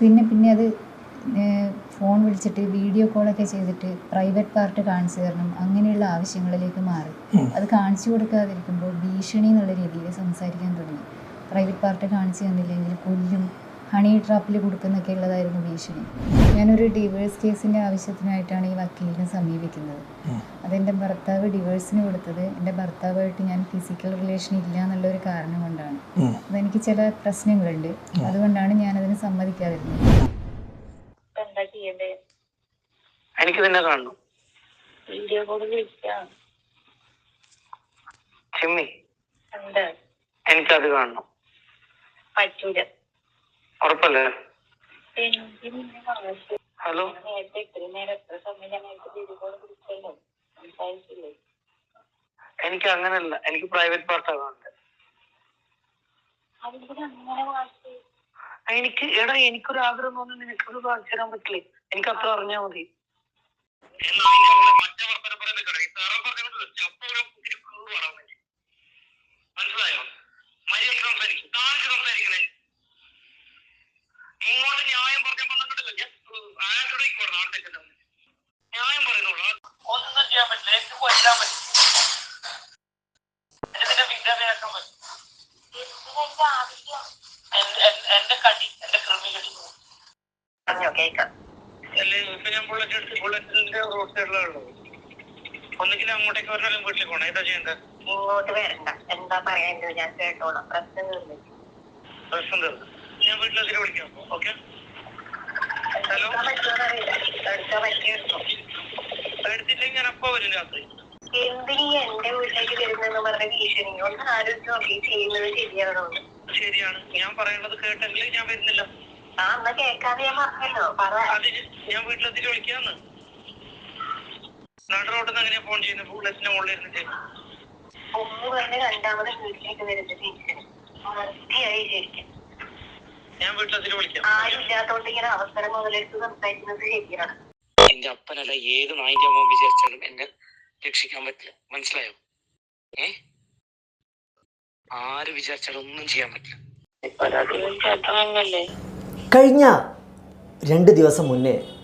പിന്നെ പിന്നെ അത് ഫോൺ വിളിച്ചിട്ട് വീഡിയോ കോളൊക്കെ ചെയ്തിട്ട് പ്രൈവറ്റ് പാർട്ട് കാണിച്ചു തരണം അങ്ങനെയുള്ള ആവശ്യങ്ങളിലേക്ക് മാറി. അത് കാണിച്ചു കൊടുക്കാതിരിക്കുമ്പോൾ ഭീഷണി എന്നുള്ള രീതിയിൽ സംസാരിക്കാൻ തുടങ്ങി. പ്രൈവറ്റ് പാർട്ട് കാണിച്ചു തന്നില്ലെങ്കിൽ കൊല്ലും ഹണി ട്രാപ്പിൽ കൊടുക്കുന്നൊക്കെ ഉള്ളതായിരുന്നു ഭീഷണി. ഞാനൊരു ഡിവേഴ്സ് കേസിന്റെ ആവശ്യത്തിനായിട്ടാണ് ഈ വക്കീലിനെ സമീപിക്കുന്നത്. അതെന്റെ ഭർത്താവ് ഡിവേഴ്സിന് കൊടുത്തത് എന്റെ ഭർത്താവായിട്ട് ഞാൻ ഫിസിക്കൽ റിലേഷൻ ഇല്ല എന്നുള്ളൊരു കാരണം കൊണ്ടാണ്. അതെനിക്ക് ചില പ്രശ്നങ്ങളുണ്ട്. അതുകൊണ്ടാണ് ഞാനതിന് സമ്മതിക്കാതിരുന്നത്. എനിക്ക് നിന്നെ കാണണം. വീഡിയോ കോൾ വിളിക്കാം ചിമ്മി എന്താ എനിക്കത് കാണണം. പറ്റൂല. ഉറപ്പല്ലേ? ഹലോ? എനിക്ക് അങ്ങനല്ല. എനിക്ക് പ്രൈവറ്റ് പാർട്ട് ആണ് അതിന് അങ്ങനെ വാശി എനിക്ക് എടാ എനിക്കൊരു ആഗ്രഹം തോന്നുന്നു നിനക്കത് കാണിച്ചു തരാൻ പറ്റില്ലേ? എനിക്ക് അത്ര അറിഞ്ഞാ മതി മനസ്സിലായോ മര്യാദ സംസാരിക്കും താഴെ സംസാരിക്കണേ ഇങ്ങോട്ട് ന്യായം പറഞ്ഞാൽ വന്നിട്ടില്ല ഞാൻ ആരുടെ നാട്ടിലേക്ക് ന്യായം പറയുന്നുള്ളൂ ഒന്നും ചെയ്യാൻ പറ്റില്ല എനിക്ക് കൊല്ലാൻ പറ്റും എന്റെ വിദ്യാഭ്യാസം പറ്റും എന്തിനാ എന്റെ ആവശ്യം എന്റെ- എന്റെ- എന്റെ കടി എന്റെ കൃമി കടി പറഞ്ഞോ കേക്കാം അല്ലേ ഇപ്പൊ ഞാൻ ബുള്ളറ്റ് എടുത്ത് ബുള്ളറ്റിന്റെ റോഡ് സൈഡിലുള്ളൂ ഒന്നുകിൽ അങ്ങോട്ടേക്ക് വരണം വീട്ടിൽ പോണം. ഏതാ ചെയ്യേണ്ടത്? ഇങ്ങോട്ട് വരണ്ട. എന്താ പറയേണ്ടത് ഞാൻ കേട്ടോളാം. പ്രശ്നം തീർന്നു. പ്രശ്നം തീർന്നു. ഞാൻ വീട്ടിലെത്തിട്ട് വിളിക്കാം ഓക്കെ? ഹലോ? എടുത്തില്ലെങ്കിൽ ഞാൻ അപ്പൊ വരും രാത്രി. എന്തിനീ എന്റെ വീട്ടിലേക്ക് വരുന്നെന്ന് പറഞ്ഞ ഭീഷണി? ഒന്ന് ആലോചിച്ച് നോക്കി. ചെയ്യുന്നത് ശരിയാണോ? ശരിയാണ്. ഞാൻ പറയുന്നത് കേട്ടെങ്കിൽ ഞാൻ വരുന്നില്ല. ആ എന്നാ കേൾക്കാതെ ഞാൻ പറഞ്ഞല്ലോ. പറ. അതിന് ഞാൻ വീട്ടിലെത്തിട്ട് വിളിക്കാന്ന്. നാട് റോഡിൽ നിന്ന് എങ്ങനെയാ ഫോൺ ചെയ്യുന്നത് ബുള്ളറ്റിന്റെ മുകളിൽ ഇരുന്നിട്ട്. ഒന്ന് പറഞ്ഞ് രണ്ടാമത് വീട്ടിലേക്ക് വരുന്നത് ഭീഷണി. വൃത്തിയായി ശരിക്കും. ഞാൻ വീട്ടിലെത്തിട്ട് വിളിക്കാം. ആരും ഇല്ലാത്തോണ്ട് ഇങ്ങനെ അവസരം മുതലെടുത്ത് സംസാരിക്കുന്നത് ശരിയാണ്. എന്റെ അപ്പനല്ല ഏത് നായിന്റെ അമ്മ വിചാരിച്ചാലും എന്നെ രക്ഷിക്കാൻ പറ്റില്ല. മനസ്സിലായോ? ഏ? ആര് വിചാരിച്ചാലും ഒന്നും ചെയ്യാൻ പറ്റില്ല. കഴിഞ്ഞ രണ്ട് ദിവസം മുന്നേ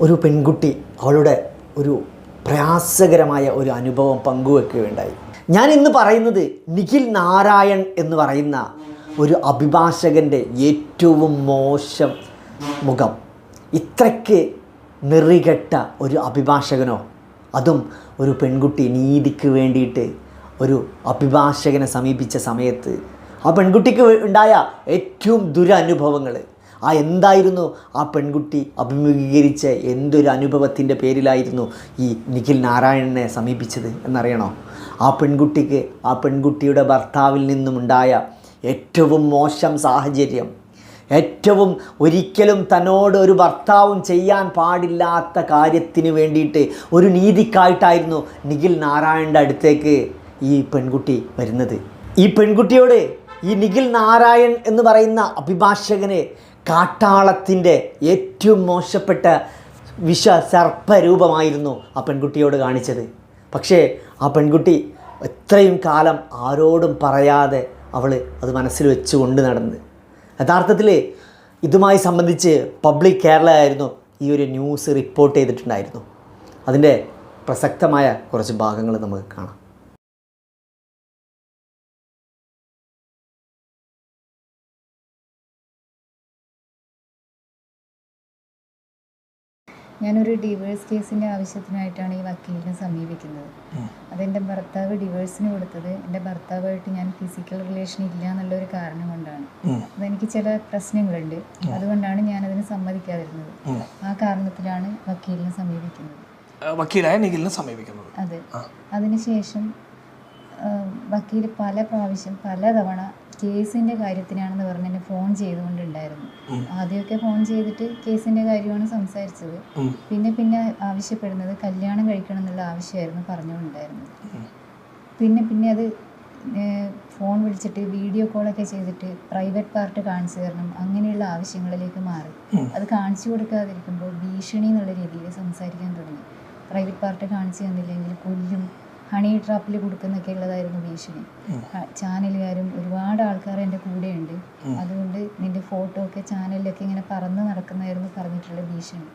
ഒരു പെൺകുട്ടി അവളുടെ ഒരു പ്രയാസകരമായ ഒരു അനുഭവം പങ്കുവെക്കുകയുണ്ടായി. ഞാൻ ഇന്ന് പറയുന്നത് നിഖിൽ നാരായൺ എന്ന് പറയുന്ന ഒരു അഭിഭാഷകന്റെ ഏറ്റവും മോശം മുഖം. ഇത്രയ്ക്ക് നെറികെട്ട ഒരു അഭിഭാഷകനോ അതും ഒരു പെൺകുട്ടി നീതിക്ക് വേണ്ടിയിട്ട് ഒരു അഭിഭാഷകനെ സമീപിച്ച സമയത്ത് ആ പെൺകുട്ടിക്ക് ഉണ്ടായ ഏറ്റവും ദുരനുഭവങ്ങൾ. ആ എന്തായിരുന്നു? ആ പെൺകുട്ടി അഭിമുഖീകരിച്ച എന്തൊരു അനുഭവത്തിന്റെ പേരിലായിരുന്നു ഈ നിഖിൽ നാരായണനെ സമീപിച്ചത് എന്നറിയണോ? ആ പെൺകുട്ടിക്ക് ആ പെൺകുട്ടിയുടെ ഭർത്താവിൽ നിന്നുമുണ്ടായ ഏറ്റവും മോശം സാഹചര്യം ഏറ്റവും ഒരിക്കലും തന്നോട് ഒരു ഭർത്താവും ചെയ്യാൻ പാടില്ലാത്ത കാര്യത്തിന് വേണ്ടിയിട്ട് ഒരു നീതിക്കായിട്ടായിരുന്നു നിഖിൽ നാരായണന്റെ അടുത്തേക്ക് ഈ പെൺകുട്ടി വരുന്നത്. ഈ പെൺകുട്ടിയോട് ഈ നിഖിൽ നാരായൺ എന്ന് പറയുന്ന അഭിഭാഷകനെ കാട്ടാളത്തിന്റെ ഏറ്റവും മോശപ്പെട്ട വിഷ സർപ്പരൂപമായിരുന്നു ആ പെൺകുട്ടിയോട് കാണിച്ചത്. പക്ഷേ ആ പെൺകുട്ടി എത്രയും കാലം ആരോടും പറയാതെ അവൾ അത് മനസ്സിൽ വെച്ച് കൊണ്ട് നടന്ന് യഥാർത്ഥത്തിൽ ഇതുമായി സംബന്ധിച്ച് പബ്ലിക് കേരള ആയിരുന്നു ഈ ഒരു ന്യൂസ് റിപ്പോർട്ട് ചെയ്തിട്ടുണ്ടായിരുന്നു. അതിന്റെ പ്രസക്തമായ കുറച്ച് ഭാഗങ്ങൾ നമുക്ക് കാണാം. ഞാനൊരു ഡിവേഴ്സ് കേസിന്റെ ആവശ്യത്തിനായിട്ടാണ് ഈ വക്കീലിനെ സമീപിക്കുന്നത്. അതെന്റെ ഭർത്താവ് ഡിവേഴ്സിന് കൊടുത്തത്. എന്റെ ഭർത്താവായിട്ട് ഞാൻ ഫിസിക്കൽ റിലേഷൻ ഇല്ല എന്നുള്ളൊരു കാരണം കൊണ്ടാണ്. അതെനിക്ക് ചില പ്രശ്നങ്ങളുണ്ട്. അതുകൊണ്ടാണ് ഞാനതിന് സമ്മതിക്കാതിരുന്നത്. ആ കാരണത്തിലാണ് വക്കീലിനെ സമീപിക്കുന്നത്. വക്കീലായ നിഖിലിനെ സമീപിക്കുന്നത്. അതെ. അതിനുശേഷം വക്കീൽ പല പ്രാവശ്യം പല തവണ കേസിന്റെ കാര്യത്തിനാണെന്ന് പറഞ്ഞ് എന്നെ ഫോൺ ചെയ്തുകൊണ്ടുണ്ടായിരുന്നു. ആദ്യമൊക്കെ ഫോൺ ചെയ്തിട്ട് കേസിന്റെ കാര്യമാണ് സംസാരിച്ചത്. പിന്നെ പിന്നെ ആവശ്യപ്പെടുന്നത് കല്യാണം കഴിക്കണം എന്നുള്ള ആവശ്യമായിരുന്നു പറഞ്ഞുകൊണ്ടുണ്ടായിരുന്നത് പിന്നെ പിന്നെ അത് ഫോൺ വിളിച്ചിട്ട് വീഡിയോ കോളൊക്കെ ചെയ്തിട്ട് പ്രൈവറ്റ് പാർട്ട് കാണിച്ചു തരണം അങ്ങനെയുള്ള ആവശ്യങ്ങളിലേക്ക് മാറി. അത് കാണിച്ചു കൊടുക്കാതിരിക്കുമ്പോൾ ഭീഷണി എന്നുള്ള രീതിയിൽ സംസാരിക്കാൻ തുടങ്ങി. പ്രൈവറ്റ് പാർട്ട് കാണിച്ചു തന്നില്ലെങ്കിൽ കൊല്ലും ഹണി ട്രാപ്പിൽ കൊടുക്കുന്നൊക്കെ ഉള്ളതായിരുന്നു ഭീഷണി. ചാനലുകാരും ഒരുപാട് ആൾക്കാർ എന്റെ കൂടെയുണ്ട്. അതുകൊണ്ട് നിന്റെ ഫോട്ടോ ഒക്കെ ചാനലിലൊക്കെ ഇങ്ങനെ പറന്ന് നടക്കുന്നതായിരുന്നു പറഞ്ഞിട്ടുള്ള ഭീഷണി.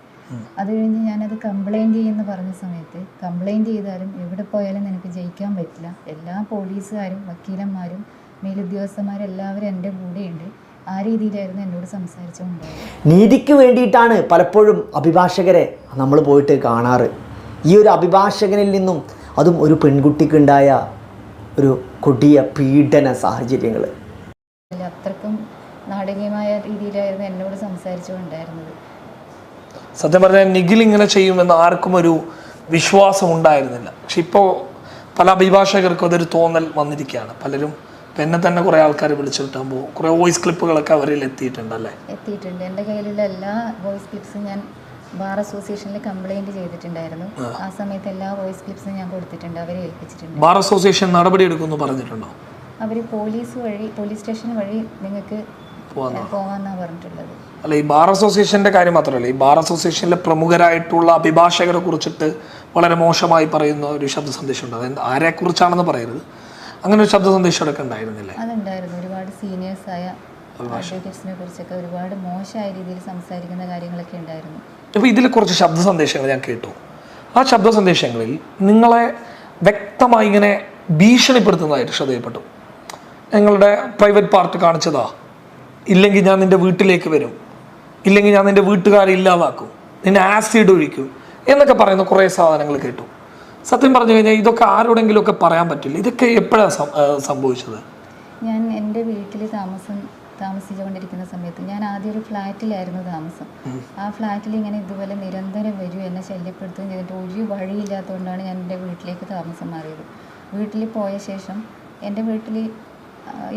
അത് കഴിഞ്ഞ് ഞാനത് കംപ്ലൈന്റ് ചെയ്യുമെന്ന് പറഞ്ഞ സമയത്ത് കംപ്ലൈന്റ് ചെയ്താലും എവിടെ പോയാലും നിനക്ക് ജയിക്കാൻ പറ്റില്ല. എല്ലാ പോലീസുകാരും വക്കീലന്മാരും മേലുദ്യോഗസ്ഥന്മാരും എല്ലാവരും എന്റെ കൂടെയുണ്ട്. ആ രീതിയിലായിരുന്നു എന്നോട് സംസാരിച്ചുകൊണ്ടായത് നീതിക്ക് വേണ്ടിയിട്ടാണ് പലപ്പോഴും അഭിഭാഷകരെ നമ്മൾ പോയിട്ട് കാണാറ്. ഈ ഒരു അഭിഭാഷകനിൽ നിന്നും അതും ഒരു പെൺകുട്ടിക്കുണ്ടായ ഒരു കൊടിയ പീഡന സാഹചര്യങ്ങൾ അത്രക്കും നാടകീയമായ രീതിയിലായിരുന്നു എന്നോട് സംസാരിച്ചുകൊണ്ടായിരുന്നത്. സത്യം പറഞ്ഞാൽ നിഖിൽ ഇങ്ങനെ ചെയ്യുമെന്ന് ആർക്കും ഒരു വിശ്വാസം ഉണ്ടായിരുന്നില്ല. പക്ഷെ ഇപ്പോൾ പല അഭിഭാഷകർക്കും അതൊരു തോന്നൽ വന്നിരിക്കുകയാണ്. പലരും പിന്നെ എന്നെ തന്നെ കുറെ ആൾക്കാർ വിളിച്ചിട്ടാകുമ്പോൾ കുറെ വോയിസ് ക്ലിപ്പുകളൊക്കെ അവരിൽ എത്തിയിട്ടുണ്ടല്ലേ എത്തിയിട്ടുണ്ട്. എന്റെ കയ്യിലുള്ള എല്ലാ വോയിസ് ക്ലിപ്സും ഞാൻ ബാർ അസോസിയേഷനിൽ കംപ്ലൈന്റ് ചെയ്തിട്ടുണ്ടായിരുന്നു. ആ. സമയത്ത് എല്ലാ വോയിസ് ക്ലിപ്സും ഞാൻ കൊടുത്തിട്ടുണ്ട്. അവരെ ഏൽപ്പിച്ചിട്ടുണ്ട്. ബാർ അസോസിയേഷൻ നടപടി നടപടിയെടുക്കുമെന്ന് പറഞ്ഞിട്ടുണ്ടോ? അവർ പോലീസ് വഴി പോലീസ് സ്റ്റേഷൻ വഴി നിങ്ങൾക്ക് പോകാന്നാ പറഞ്ഞിട്ടുള്ളത്. അല്ല ഈ ബാർ അസോസിയേഷന്റെ കാര്യം മാത്രമല്ല ഈ ബാർ അസോസിയേഷനിലെ പ്രമുഖരായിട്ടുള്ള അഭിഭാഷകരെ കുറിച്ചിട്ട് വളരെ മോശമായി പറയുന്ന ഒരു ശബ്ദ സന്ദേശം ഉണ്ട് അതായത് ആരെക്കുറിച്ചാണെന്ന് പറയരുത്. അങ്ങനെ ഒരു ശബ്ദ സന്ദേശം അതൊക്കെ ഉണ്ടായിരുന്നില്ലേ? അതുണ്ടായിരുന്നു. ഒരുപാട് സീനിയേഴ്സായ അഡ്വക്കേറ്റ്സിനെ കുറിച്ചൊക്കെ ഒരുപാട് മോശമായ രീതിയിൽ സംസാരിക്കുന്ന കാര്യങ്ങളൊക്കെ ഉണ്ടായിരുന്നു. അപ്പോൾ ഇതിൽ കുറച്ച് ശബ്ദ സന്ദേശങ്ങൾ ഞാൻ കേട്ടു. ആ ശബ്ദ സന്ദേശങ്ങളിൽ നിങ്ങളെ വ്യക്തമായി ഇങ്ങനെ ഭീഷണിപ്പെടുത്തുന്നതായിട്ട് ശ്രദ്ധയപ്പെട്ടു ഞങ്ങളുടെ പ്രൈവറ്റ് പാർട്ട് കാണിച്ചതാ. ഇല്ലെങ്കിൽ ഞാൻ നിന്റെ വീട്ടിലേക്ക് വരും. ഇല്ലെങ്കിൽ ഞാൻ നിന്റെ വീട്ടുകാരെ ഇല്ലാതാക്കും. നിന്നെ ആസിഡ് ഒഴിക്കും. എന്നൊക്കെ പറയുന്ന കുറേ സാധനങ്ങൾ കേട്ടു. സത്യം പറഞ്ഞു കഴിഞ്ഞാൽ ഇതൊക്കെ ആരോടെങ്കിലും ഒക്കെ പറയാൻ പറ്റില്ല. ഇതൊക്കെ എപ്പോഴാണ് സംഭവിച്ചത്? ഞാൻ എന്റെ വീട്ടിൽ താമസം താമസിച്ചുകൊണ്ടിരിക്കുന്ന സമയത്ത് ഞാൻ ആദ്യം ഒരു ഫ്ലാറ്റിലായിരുന്നു താമസം. ആ ഫ്ലാറ്റിൽ ഇങ്ങനെ ഇതുപോലെ നിരന്തരം വരും എന്നെ ശല്യപ്പെടുത്തുകയും ചെയ്തിട്ട് ഒരു വഴിയില്ലാത്തതുകൊണ്ടാണ് ഞാൻ എന്റെ വീട്ടിലേക്ക് താമസം മാറിയത്. വീട്ടിൽ പോയ ശേഷം എന്റെ വീട്ടിൽ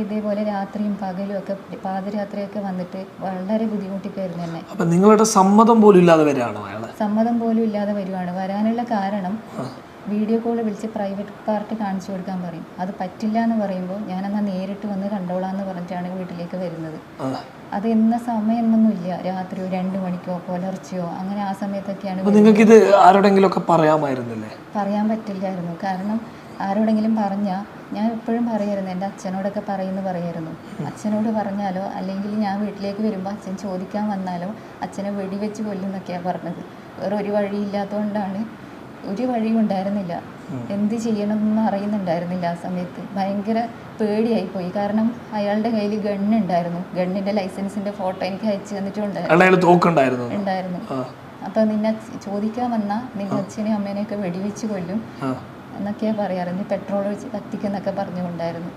ഇതേപോലെ രാത്രിയും പകലും ഒക്കെ പാതിരാത്രിയൊക്കെ വന്നിട്ട് വളരെ ബുദ്ധിമുട്ടിക്കായിരുന്നു എന്നെ. നിങ്ങളുടെ സമ്മതം പോലും ഇല്ലാതെ വരികയാണോ സമ്മതം പോലും ഇല്ലാതെ വരുവാണ്. വരാനുള്ള കാരണം വീഡിയോ കോൾ വിളിച്ച് പ്രൈവറ്റ് പാർട്ടി കാണിച്ചു കൊടുക്കാൻ പറയും. അത് പറ്റില്ല എന്ന് പറയുമ്പോൾ ഞാനെന്നാ നേരിട്ട് വന്ന് കണ്ടോളാന്ന് പറഞ്ഞിട്ടാണ് വീട്ടിലേക്ക് വരുന്നത്. അത് എന്ന സമയമൊന്നുമില്ല. രാത്രി രണ്ടു മണിക്കോ പുലർച്ചയോ അങ്ങനെ ആ സമയത്തൊക്കെയാണ് ഇത് നിങ്ങൾക്കിത് ആരോടെങ്കിലുമൊക്കെ പറയാമായിരുന്നില്ലേ? പറയാൻ പറ്റില്ലായിരുന്നു. കാരണം ആരോടെങ്കിലും പറഞ്ഞാൽ ഞാൻ എപ്പോഴും പറയായിരുന്നു എന്റെ അച്ഛനോടൊക്കെ പറയുന്നു പറയായിരുന്നു. അച്ഛനോട് പറഞ്ഞാലോ അല്ലെങ്കിൽ ഞാൻ വീട്ടിലേക്ക് വരുമ്പോൾ അച്ഛൻ ചോദിക്കാൻ വന്നാലോ അച്ഛനെ വെടിവെച്ച് കൊല്ലുന്നൊക്കെയാണ് പറഞ്ഞത്. വേറെ ഒരു വഴിയില്ലാത്തതുകൊണ്ടാണ് ഒരു വഴിയും ഉണ്ടായിരുന്നില്ല. എന്ത് ചെയ്യണമെന്ന് അറിയുന്നുണ്ടായിരുന്നില്ല ആ സമയത്ത്. ഭയങ്കര പേടിയായി പോയി കാരണം അയാളുടെ കയ്യിൽ ഗണ്ണുണ്ടായിരുന്നു. ഗണ്ണിന്റെ ലൈസൻസിന്റെ ഫോട്ടോ എനിക്ക് അയച്ചു തന്നിട്ടുണ്ടായിരുന്നു ഉണ്ടായിരുന്നു. അപ്പൊ നിന്നെ ചോദിക്കാൻ വന്ന നിന്റെ അച്ഛനെയും അമ്മേനെയൊക്കെ വെടിവെച്ച് കൊല്ലും എന്നൊക്കെയാ പറയാറ്. നീ പെട്രോൾ ഒഴിച്ച് കത്തിക്കുന്നൊക്കെ പറഞ്ഞുകൊണ്ടായിരുന്നു.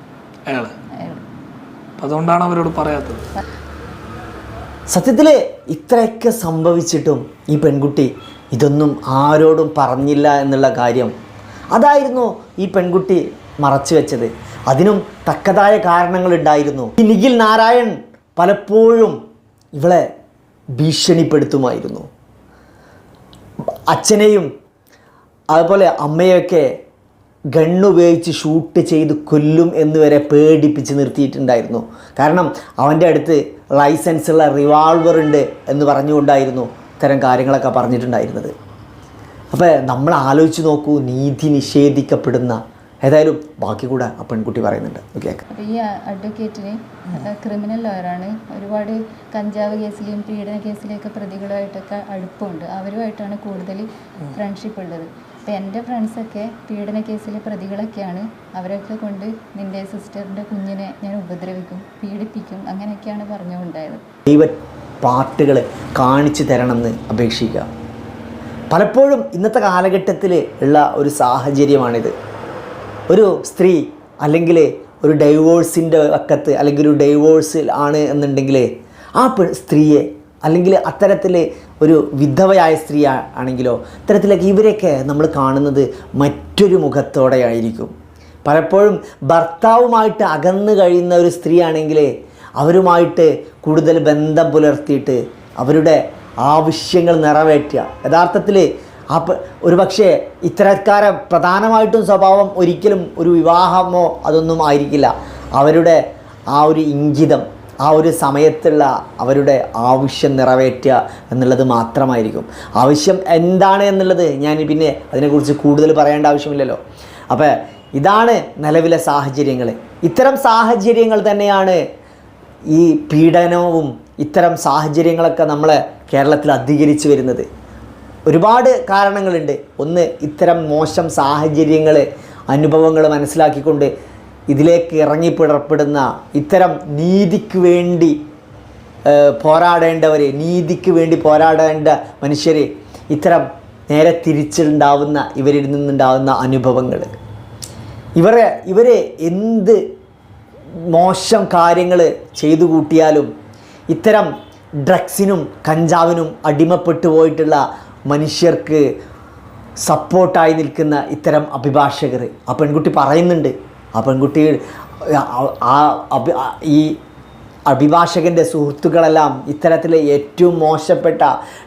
അതുകൊണ്ടാണ് അവരോട് പറയാത്തത്. സത്യത്തിൽ ഇത്രയൊക്കെ സംഭവിച്ചിട്ടും ഈ പെൺകുട്ടി ഇതൊന്നും ആരോടും പറഞ്ഞില്ല എന്നുള്ള കാര്യം. അതായിരുന്നു ഈ പെൺകുട്ടി മറച്ചു വെച്ചത്. അതിനും തക്കതായ കാരണങ്ങളുണ്ടായിരുന്നു. ഈ നിഖിൽ നാരായൺ പലപ്പോഴും ഇവളെ ഭീഷണിപ്പെടുത്തുമായിരുന്നു. അച്ഛനെയും അതുപോലെ അമ്മയൊക്കെ ഗണ്ണുപയോഗിച്ച് ഷൂട്ട് ചെയ്ത് കൊല്ലും എന്ന് വരെ പേടിപ്പിച്ച് നിർത്തിയിട്ടുണ്ടായിരുന്നു. കാരണം അവന്റെ അടുത്ത് ലൈസൻസ് ഉള്ള റിവാൾവർ ഉണ്ട് എന്ന് പറഞ്ഞുകൊണ്ടായിരുന്നു ഇത്തരം കാര്യങ്ങളൊക്കെ പറഞ്ഞിട്ടുണ്ടായിരുന്നത്. അപ്പോൾ നമ്മൾ ആലോചിച്ച് നോക്കൂ നീതി നിഷേധിക്കപ്പെടുന്ന ഏതായാലും ബാക്കി കൂടെ ആ പെൺകുട്ടി പറയുന്നുണ്ട്. ഓക്കെ ഈ അഡ്വക്കേറ്റിന് ക്രിമിനൽ ലോയറാണ് ഒരുപാട് കഞ്ചാവ് കേസിലെയും പീഡന കേസിലെയൊക്കെ പ്രതികളുമായിട്ടൊക്കെ അടുപ്പമുണ്ട്. അവരുമായിട്ടാണ് കൂടുതൽ ഫ്രണ്ട്ഷിപ്പ് ഉള്ളത് അപ്പോൾ എന്റെ ഫ്രണ്ട്സൊക്കെ പീഡന കേസിലെ പ്രതികളൊക്കെയാണ്. അവരൊക്കെ കൊണ്ട് നിന്റെ സിസ്റ്ററിന്റെ കുഞ്ഞിനെ ഞാൻ ഉപദ്രവിക്കും പീഡിപ്പിക്കും അങ്ങനെയൊക്കെയാണ് പറഞ്ഞുകൊണ്ടായത്. ദൈവ പാർട്ടുകൾ കാണിച്ചു തരണമെന്ന് അപേക്ഷിക്കുക. പലപ്പോഴും ഇന്നത്തെ കാലഘട്ടത്തിൽ ഉള്ള ഒരു സാഹചര്യമാണിത്. ഒരു സ്ത്രീ അല്ലെങ്കിൽ ഒരു ഡൈവോഴ്സിന്റെ വക്കത്ത് അല്ലെങ്കിൽ ഒരു ഡൈവോഴ്സിൽ ആണ് എന്നുണ്ടെങ്കിൽ ആ സ്ത്രീയെ അല്ലെങ്കിൽ അത്തരത്തിൽ ഒരു വിധവയായ സ്ത്രീ ആണെങ്കിലോ ഇത്തരത്തിലൊക്കെ ഇവരെയൊക്കെ നമ്മൾ കാണുന്നത് മറ്റൊരു മുഖത്തോടെ ആയിരിക്കും പലപ്പോഴും ഭർത്താവുമായിട്ട് അകന്നു കഴിയുന്ന ഒരു സ്ത്രീ ആണെങ്കിൽ അവരുമായിട്ട് കൂടുതൽ ബന്ധം പുലർത്തിയിട്ട് അവരുടെ ആവശ്യങ്ങൾ നിറവേറ്റുക. യഥാർത്ഥത്തിൽ ആ ഒരു പക്ഷേ ഇത്തരക്കാരെ പ്രധാനമായിട്ടും സ്വഭാവം ഒരിക്കലും ഒരു വിവാഹമോ അതൊന്നും ആയിരിക്കില്ല. അവരുടെ ആ ഒരു ഇംഗിതം ആ ഒരു സമയത്തുള്ള അവരുടെ ആവശ്യം നിറവേറ്റുക എന്നുള്ളത് മാത്രമായിരിക്കും. ആവശ്യം എന്താണ് എന്നുള്ളത് ഞാൻ പിന്നെ അതിനെക്കുറിച്ച് കൂടുതൽ പറയേണ്ട ആവശ്യമില്ലല്ലോ. അപ്പോൾ ഇതാണ് നിലവിലെ സാഹചര്യങ്ങൾ ഇത്തരം സാഹചര്യങ്ങൾ തന്നെയാണ് ഈ പീഡനവും ഇത്തരം സാഹചര്യങ്ങളൊക്കെ നമ്മളെ കേരളത്തിൽ അധികരിച്ചു വരുന്നത്. ഒരുപാട് കാരണങ്ങളുണ്ട്. ഒന്ന് ഇത്തരം മോശം സാഹചര്യങ്ങൾ അനുഭവങ്ങൾ മനസ്സിലാക്കിക്കൊണ്ട് ഇതിലേക്ക് ഇറങ്ങി പിടർപ്പെടുന്ന ഇത്തരം നീതിക്ക് വേണ്ടി പോരാടേണ്ടവരെ നീതിക്ക് വേണ്ടി പോരാടേണ്ട മനുഷ്യരെ ഇത്തരം നേരെ തിരിച്ചുണ്ടാവുന്ന ഇവരിൽ നിന്നുണ്ടാവുന്ന അനുഭവങ്ങൾ. ഇവരെ ഇവരെ എന്ത് മോശം കാര്യങ്ങൾ ചെയ്തു കൂട്ടിയാലും ഇത്തരം ഡ്രഗ്സിനും കഞ്ചാവിനും അടിമപ്പെട്ടു പോയിട്ടുള്ള മനുഷ്യർക്ക് സപ്പോർട്ടായി നിൽക്കുന്ന ഇത്തരം അഭിഭാഷകർ. ആ പെൺകുട്ടി പറയുന്നുണ്ട് ആ പെൺകുട്ടി ആ- ഈ അഭിഭാഷകന്റെ സുഹൃത്തുക്കളെല്ലാം ഇത്തരത്തിലെ ഏറ്റവും മോശപ്പെട്ട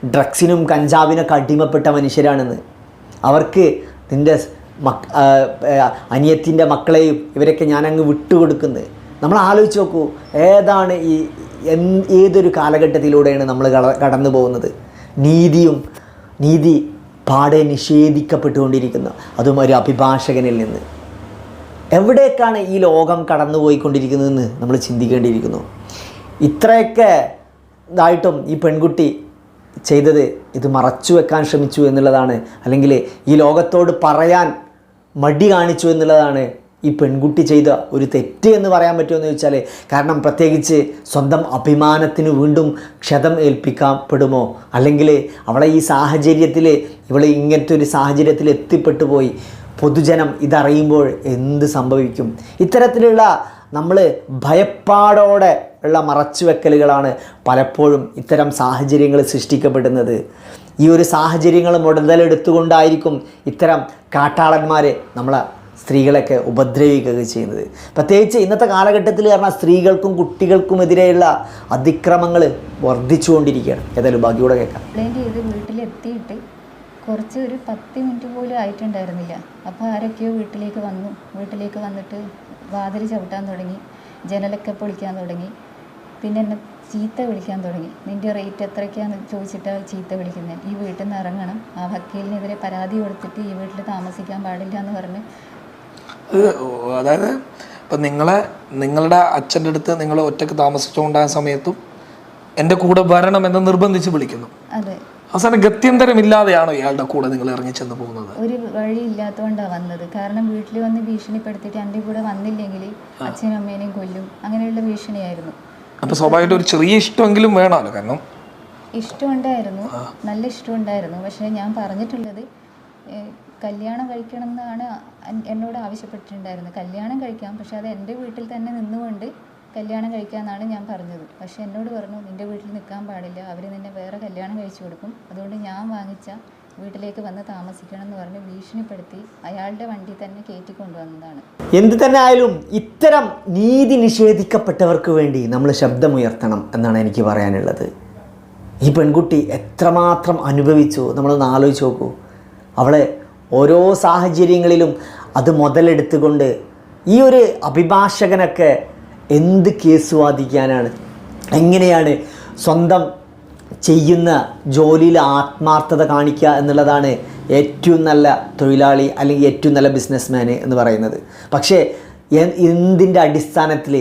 ഡ്രഗ്സിനും കഞ്ചാവിനൊക്കെ അടിമപ്പെട്ട മനുഷ്യരാണെന്ന്. അവർക്ക് നിന്റെ മക് അനിയത്തിന്റെ മക്കളെയും ഇവരൊക്കെ ഞാനങ്ങ് വിട്ടുകൊടുക്കുന്നത്. നമ്മൾ ആലോചിച്ച് നോക്കൂ ഏതാണ് ഈ ഏതൊരു കാലഘട്ടത്തിലൂടെയാണ് നമ്മൾ കട- കടന്നു പോകുന്നത്? നീതിയും നീതി പാടെ നിഷേധിക്കപ്പെട്ടുകൊണ്ടിരിക്കുന്നു. അതും ഒരു അഭിഭാഷകനിൽ നിന്ന്. എവിടേക്കാണ് ഈ ലോകം കടന്നുപോയിക്കൊണ്ടിരിക്കുന്നതെന്ന് നമ്മൾ ചിന്തിക്കേണ്ടിയിരിക്കുന്നു. ഇത്രയൊക്കെ ഇതായിട്ടും ഈ പെൺകുട്ടി ചെയ്തത് ഇത് മറച്ചു വെക്കാൻ ശ്രമിച്ചു എന്നുള്ളതാണ്. അല്ലെങ്കിൽ ഈ ലോകത്തോട് പറയാൻ മടി കാണിച്ചു എന്നുള്ളതാണ് ഈ പെൺകുട്ടി ചെയ്ത ഒരു തെറ്റ് എന്ന് പറയാൻ പറ്റുമെന്ന് ചോദിച്ചാൽ കാരണം പ്രത്യേകിച്ച് സ്വന്തം അഭിമാനത്തിന് വീണ്ടും ക്ഷതം ഏൽപ്പിക്കപ്പെടുമോ? അല്ലെങ്കിൽ അവളെ ഈ സാഹചര്യത്തിൽ ഇവൾ ഇങ്ങനത്തെ ഒരു സാഹചര്യത്തിൽ എത്തിപ്പെട്ടു പോയി. പൊതുജനം ഇതറിയുമ്പോൾ എന്ത് സംഭവിക്കും? ഇത്തരത്തിലുള്ള നമ്മൾ ഭയപ്പാടോടെ ഉള്ള മറച്ചുവെക്കലുകളാണ് പലപ്പോഴും ഇത്തരം സാഹചര്യങ്ങൾ സൃഷ്ടിക്കപ്പെടുന്നത്. ഈ ഒരു സാഹചര്യങ്ങൾ മുടന്തലെടുത്തുകൊണ്ടായിരിക്കും ഇത്തരം കാട്ടാളന്മാർ നമ്മളെ സ്ത്രീകളൊക്കെ ഉപദ്രവിക്കുകയൊക്കെ ചെയ്യുന്നത്. പ്രത്യേകിച്ച് ഇന്നത്തെ കാലഘട്ടത്തിൽ പറഞ്ഞാൽ സ്ത്രീകൾക്കും കുട്ടികൾക്കുമെതിരെയുള്ള അതിക്രമങ്ങൾ വർദ്ധിച്ചുകൊണ്ടിരിക്കുകയാണ്. ഏതായാലും ബാക്കിയൂടെ കേൾക്കാം. വീട്ടിലെത്തിയിട്ട് കുറച്ച് ഒരു പത്ത് മിനിറ്റ് പോലും ആയിട്ടുണ്ടായിരുന്നില്ല. അപ്പോൾ ആരൊക്കെയോ വീട്ടിലേക്ക് വന്നു. വീട്ടിലേക്ക് വന്നിട്ട് വാതിൽ ചവിട്ടാൻ തുടങ്ങി. ജനലൊക്കെ പൊളിക്കാൻ തുടങ്ങി. പിന്നെ എന്നെ ചീത്ത വിളിക്കാൻ തുടങ്ങി. നിന്റെ റേറ്റ് എത്രയ്ക്കാന്ന് ചോദിച്ചിട്ടാണ് ചീത്ത വിളിക്കുന്നത് ഈ വീട്ടിൽ നിന്ന് ഇറങ്ങണം. ആ വക്കീലിനെതിരെ പരാതി കൊടുത്തിട്ട് ഈ വീട്ടിൽ താമസിക്കാൻ പാടില്ല എന്ന് പറഞ്ഞ്. അത് അതായത് ഇപ്പം നിങ്ങളെ നിങ്ങളുടെ അച്ഛന്റെ അടുത്ത് നിങ്ങൾ ഒറ്റയ്ക്ക് താമസിച്ചുകൊണ്ടായ സമയത്തും എന്റെ കൂടെ വരണമെന്ന് നിർബന്ധിച്ച് വിളിക്കുന്നു. അതെ. അവസാനം ഗത്യന്തരമില്ലാതെയാണോ ഇയാളുടെ കൂടെ നിങ്ങൾ ഇറങ്ങി ചെന്ന് പോകുന്നത്? ഒരു വഴി ഇല്ലാത്തതുകൊണ്ടാണ് വന്നത്. കാരണം വീട്ടിൽ വന്ന് ഭീഷണിപ്പെടുത്തിയിട്ട് എന്റെ കൂടെ വന്നില്ലെങ്കിൽ അച്ഛനും അമ്മേനെയും കൊല്ലും. അങ്ങനെയുള്ള ഭീഷണിയായിരുന്നു. അപ്പോൾ സ്വാഭാവികമായിട്ട് ഒരു ചെറിയ ഇഷ്ടമെങ്കിലും വേണമല്ലോ കാരണം ഇഷ്ടമുണ്ടായിരുന്നു. നല്ല ഇഷ്ടമുണ്ടായിരുന്നു. പക്ഷേ ഞാൻ പറഞ്ഞിട്ടുള്ളത് കല്യാണം കഴിക്കണം എന്നാണ് എന്നോട് ആവശ്യപ്പെട്ടിട്ടുണ്ടായിരുന്നത് കല്യാണം കഴിക്കാം പക്ഷേ അത് എന്റെ വീട്ടിൽ തന്നെ നിന്നുകൊണ്ട് കല്യാണം കഴിക്കാമെന്നാണ് ഞാൻ പറഞ്ഞത്. പക്ഷേ എന്നോട് പറഞ്ഞു നിന്റെ വീട്ടിൽ നിൽക്കാൻ പാടില്ല. അവർ നിന്നെ വേറെ കല്യാണം കഴിച്ചു കൊടുക്കും. അതുകൊണ്ട് ഞാൻ വാങ്ങിച്ച വീട്ടിലേക്ക് വന്ന് താമസിക്കണം എന്ന് പറഞ്ഞ് ഭീഷണിപ്പെടുത്തി അയാളുടെ വണ്ടി തന്നെ കയറ്റി കൊണ്ടുവന്നതാണ്. എന്ത് തന്നെ ആയാലും ഇത്തരം നീതി നിഷേധിക്കപ്പെട്ടവർക്ക് വേണ്ടി നമ്മൾ ശബ്ദമുയർത്തണം എന്നാണ് എനിക്ക് പറയാനുള്ളത്. ഈ പെൺകുട്ടി എത്രമാത്രം അനുഭവിച്ചു? നമ്മളൊന്ന് ആലോചിച്ച് നോക്കൂ. അവളെ ഓരോ സാഹചര്യങ്ങളിലും അത് മുതലെടുത്തുകൊണ്ട് ഈ ഒരു അഭിഭാഷകനൊക്കെ എന്ത് കേസ് വാദിക്കാനാണ്? എങ്ങനെയാണ് സ്വന്തം ചെയ്യുന്ന ജോലിയിൽ ആത്മാർത്ഥത കാണിക്കുക എന്നുള്ളതാണ് ഏറ്റവും നല്ല തൊഴിലാളി അല്ലെങ്കിൽ ഏറ്റവും നല്ല ബിസിനസ്മാൻ എന്ന് പറയുന്നത്. പക്ഷേ എന്തിന്റെ അടിസ്ഥാനത്തിൽ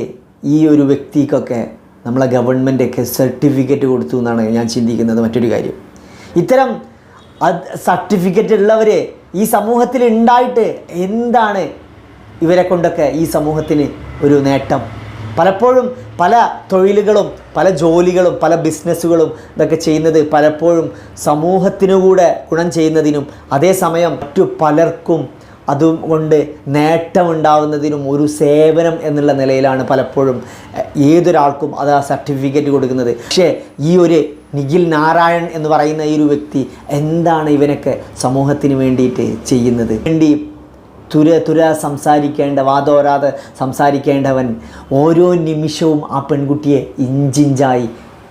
ഈ ഒരു വ്യക്തിക്കൊക്കെ നമ്മളെ ഗവൺമെന്റൊക്കെ സർട്ടിഫിക്കറ്റ് കൊടുത്തു എന്നാണ് ഞാൻ ചിന്തിക്കുന്നത് മറ്റൊരു കാര്യം. ഇത്തരം സർട്ടിഫിക്കറ്റ് ഉള്ളവർ ഈ സമൂഹത്തിൽ ഉണ്ടായിട്ട് എന്താണ് ഇവരെ കൊണ്ടൊക്കെ ഈ സമൂഹത്തിന് ഒരു നേട്ടം? പലപ്പോഴും പല തൊഴിലുകളും പല ജോലികളും പല ബിസിനസ്സുകളും ഇതൊക്കെ ചെയ്യുന്നത് പലപ്പോഴും സമൂഹത്തിനു കൂടെ ഗുണം ചെയ്യുന്നതിനും അതേസമയം മറ്റു പലർക്കും അതുകൊണ്ട് നേട്ടമുണ്ടാവുന്നതിനും ഒരു സേവനം എന്നുള്ള നിലയിലാണ് പലപ്പോഴും ഏതൊരാൾക്കും അത് ആ സർട്ടിഫിക്കറ്റ് കൊടുക്കുന്നത്. പക്ഷേ ഈ ഒരു നിഖിൽ നാരായൺ എന്ന് പറയുന്ന ഈ ഒരു വ്യക്തി എന്താണ് ഇവനൊക്കെ സമൂഹത്തിന് വേണ്ടിയിട്ട് ചെയ്യുന്നത്? വേണ്ടി തുര തുര സംസാരിക്കേണ്ട വാതോരാതെ സംസാരിക്കേണ്ടവൻ ഓരോ നിമിഷവും ആ പെൺകുട്ടിയെ ഇഞ്ചിഞ്ചായി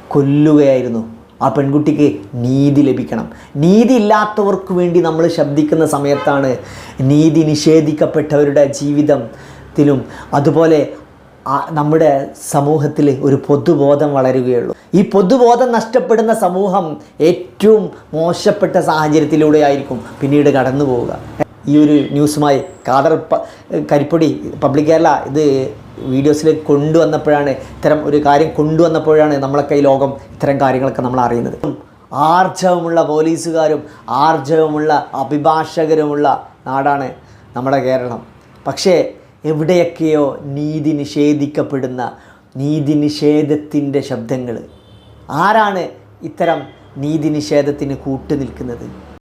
കൊല്ലുകയായിരുന്നു. ആ പെൺകുട്ടിക്ക് നീതി ലഭിക്കണം. നീതി ഇല്ലാത്തവർക്ക് വേണ്ടി നമ്മൾ ശബ്ദിക്കുന്ന സമയത്താണ് നീതി നിഷേധിക്കപ്പെട്ടവരുടെ ജീവിതത്തിലും അതുപോലെ നമ്മുടെ സമൂഹത്തിൽ ഒരു പൊതുബോധം വളരുകയുള്ളൂ. ഈ പൊതുബോധം നഷ്ടപ്പെടുന്ന സമൂഹം ഏറ്റവും മോശപ്പെട്ട സാഹചര്യത്തിലൂടെ ആയിരിക്കും പിന്നീട് കടന്നു പോവുക ഈ ഒരു ന്യൂസുമായി കാദർ കരിപ്പൊടി പബ്ലിക് കേരള ഇത് വീഡിയോസിലേക്ക് കൊണ്ടുവന്നപ്പോഴാണ് ഇത്തരം ഒരു കാര്യം കൊണ്ടുവന്നപ്പോഴാണ് നമ്മളൊക്കെ ഈ ലോകം ഇത്തരം കാര്യങ്ങളൊക്കെ നമ്മൾ അറിയുന്നത്. ആർജവമുള്ള പോലീസുകാരും ആർജവമുള്ള അഭിഭാഷകരുമുള്ള നാടാണ് നമ്മുടെ കേരളം. പക്ഷേ എവിടെയൊക്കെയോ നീതി നിഷേധിക്കപ്പെടുന്ന നീതി നിഷേധത്തിന്റെ ശബ്ദങ്ങൾ ആരാണ് ഇത്തരം നീതി നിഷേധത്തിന് കൂട്ടുനിൽക്കുന്നത്?